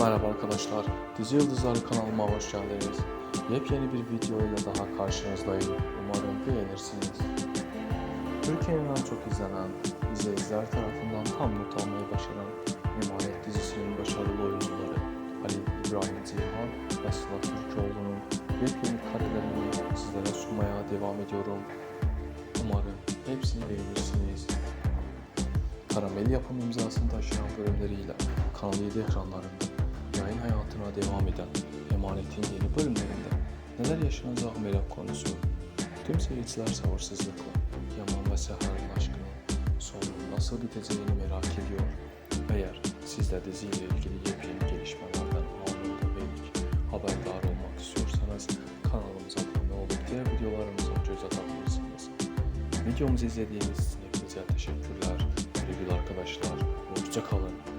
Merhaba arkadaşlar, Dizi Yıldızları kanalıma hoş geldiniz. Yepyeni bir video ile daha karşınızdayım. Umarım beğenirsiniz. Türkiye'nin en çok izlenen, izleyiciler tarafından tam not almayı başaran Emanet dizisinin başarılı oyuncuları Ali İbrahim Ceyhan ve Sıla Türkoğlu'nun yepyeni karelerini sizlere sunmaya devam ediyorum. Umarım hepsini beğenirsiniz. Karamel yapım imzasını taşıyan bölümleriyle Kanal 7 ekranlarında devam eden Emanet'in yeni bölümlerinde neler yaşanacağı merak konusu. Tüm seyirciler sabırsızlıkla Yaman ve Seher'in aşkının sonunun nasıl biteceğini merak ediyor. Eğer siz de diziyle ilgili yepyeni gelişmelerden anında ve ilk haberdar olmak istiyorsanız kanalımıza abone olup diğer videolarımıza göz atabilirsiniz. Videomuzu izlediğiniz için hepinize teşekkürler. Sevgili arkadaşlar, hoşça kalın.